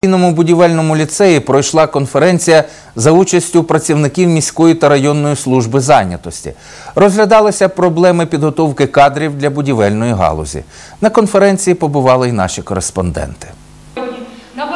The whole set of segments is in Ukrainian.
професійному будівельному ліцеї пройшла конференція за участю працівників міської та районної служби зайнятості. Розглядалися проблеми підготовки кадрів для будівельної галузі. На конференції побували й наші кореспонденти.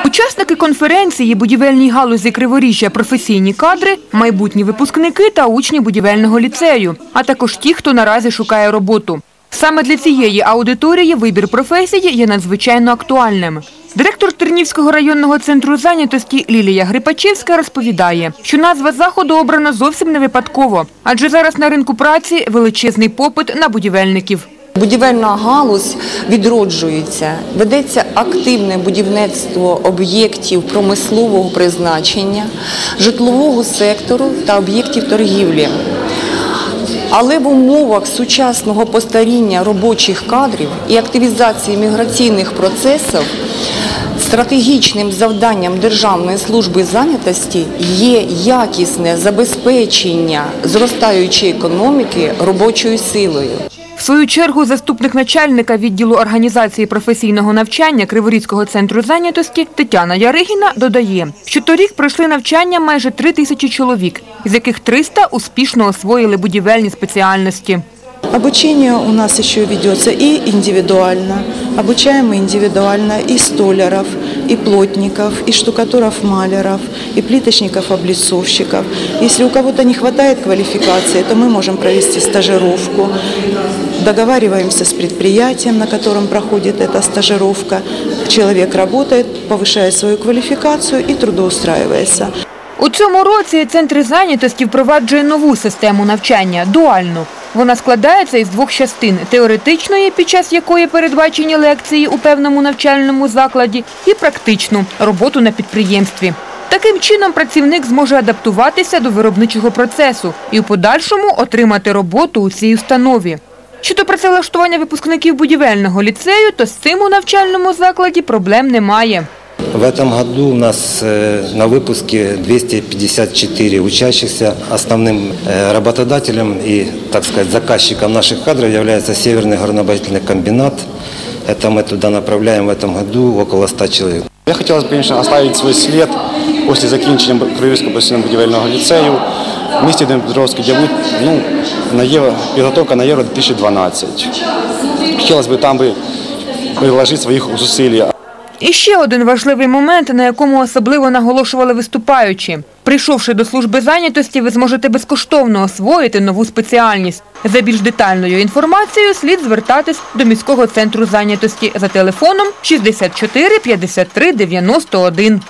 Учасники конференції будівельній галузі Криворіжжя професійні кадри, майбутні випускники та учні будівельного ліцею, а також ті, хто наразі шукає роботу. Саме для цієї аудиторії вибір професії є надзвичайно актуальним. Директор Тернівського районного центру зайнятості Лілія Грипачівська розповідає, що назва заходу обрана зовсім не випадково, адже зараз на ринку праці величезний попит на будівельників. Будівельна галузь відроджується, ведеться активне будівництво об'єктів промислового призначення, житлового сектору та об'єктів торгівлі. Але в умовах сучасного постаріння робочих кадрів і активізації міграційних процесів стратегічним завданням Державної служби зайнятості є якісне забезпечення зростаючої економіки робочою силою. Свою чергу заступник начальника відділу організації професійного навчання Криворізького центру зайнятості Тетяна Яригіна додає, що торік пройшли навчання майже три тисячі чоловік, з яких 300 успішно освоїли будівельні спеціальності. Обучение у нас еще ведется и индивидуально. Обучаем мы индивидуально и столяров, и плотников, и штукатуров-маляров, и плиточников-облицовщиков. Если у кого-то не хватает квалификации, то мы можем провести стажировку. Договариваемся с предприятием, на котором проходит эта стажировка. Человек работает, повышает свою квалификацию и трудоустраивается. У цьому році центр зайнятості впроваджує нову систему навчання – дуальну. Вона складається із двох частин – теоретичної, під час якої передбачені лекції у певному навчальному закладі, і практичну – роботу на підприємстві. Таким чином працівник зможе адаптуватися до виробничого процесу і у подальшому отримати роботу у цій установі. Щодо працевлаштування випускників будівельного ліцею, то з цим у навчальному закладі проблем немає. В этом году у нас э, на выпуске 254 учащихся. Основным э, работодателем и, так сказать, заказчиком наших кадров является Северный горнобоительный комбинат. Это мы туда направляем в этом году около 100 человек. Я хотелось бы, конечно, оставить свой след после закінчення Кривівського професійного будівельного ліцею в місті Дніпропетровську, де буде ну, на євро, підготовка на Євро 2012. Хотілося б там би приложити своїх зусиль. і ще один важливий момент, на якому особливо наголошували виступаючі. Прийшовши до служби зайнятості, ви зможете безкоштовно освоїти нову спеціальність. За більш детальною інформацією слід звертатись до міського центру зайнятості за телефоном 64 53 91.